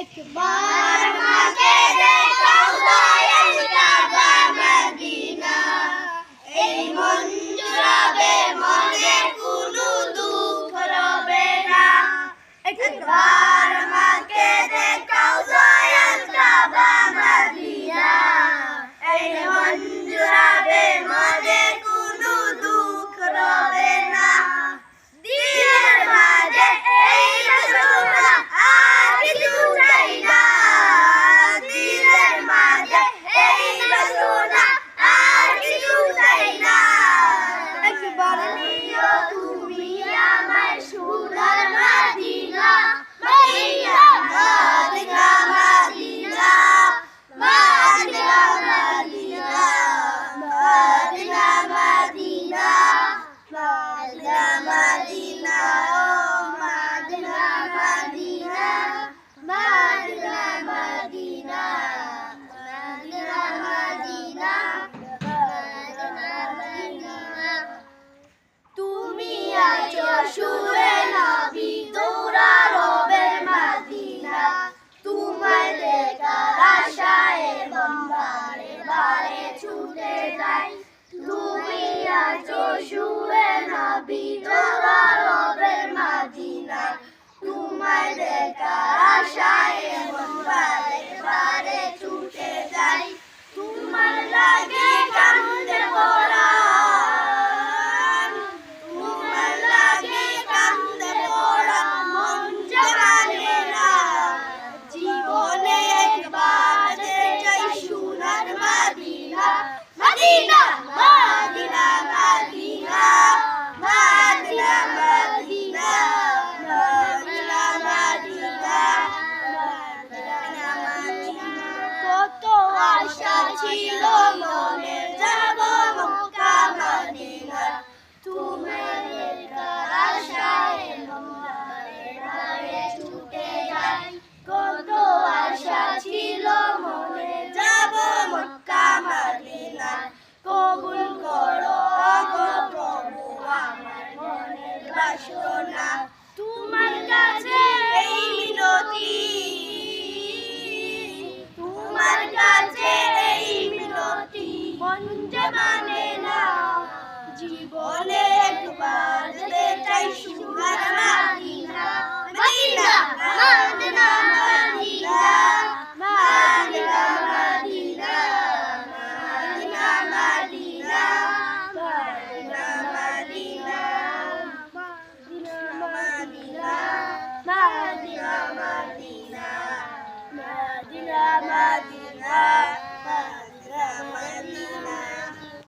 Akbar. রসুরে নবী, তোরা রবে মাদিনা। তোমায় দেখার আশায় এবং বারে তুমি আছো সুরে নবী, তোরা রবে মাদিনা। তোমায় দেখার আশায় এবং বারে Barcelona.